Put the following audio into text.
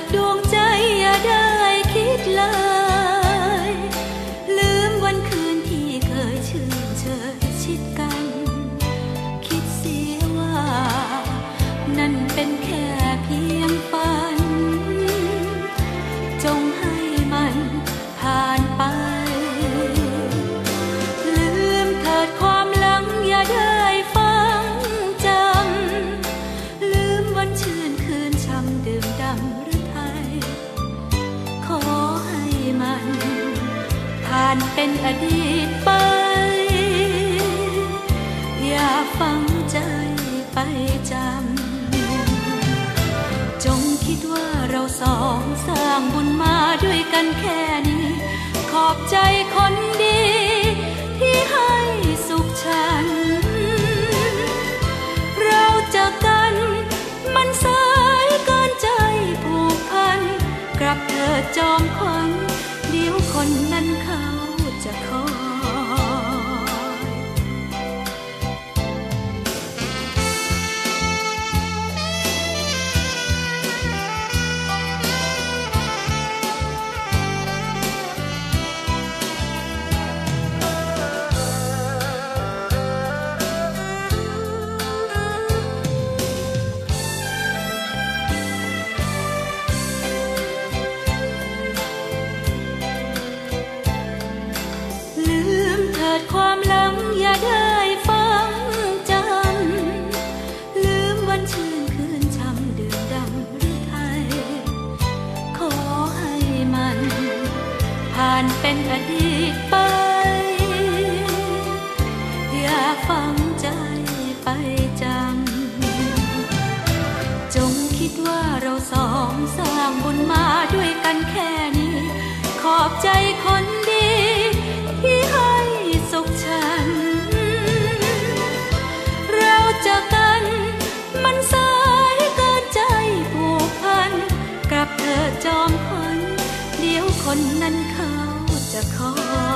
ดดวงใจานเป็นอดีตไป อย่าฝังใจไปจำ จงคิดว่าเราสองสร้างบุญมาด้วยกันแค่นี้ ขอบใจคนดีานเป็นอดีตไป อย่าฝังใจไปจำ จงคิดว่าเราสองสร้างบุญมาด้วยกันแค่นี้ ขอบใจคนดี ที่ให้สุขฉัน เราจากกันมันสายเกินใจผูกพัน กลับเธอจอมขวัญเดี๋ยวคนนั้น จะคอยขอ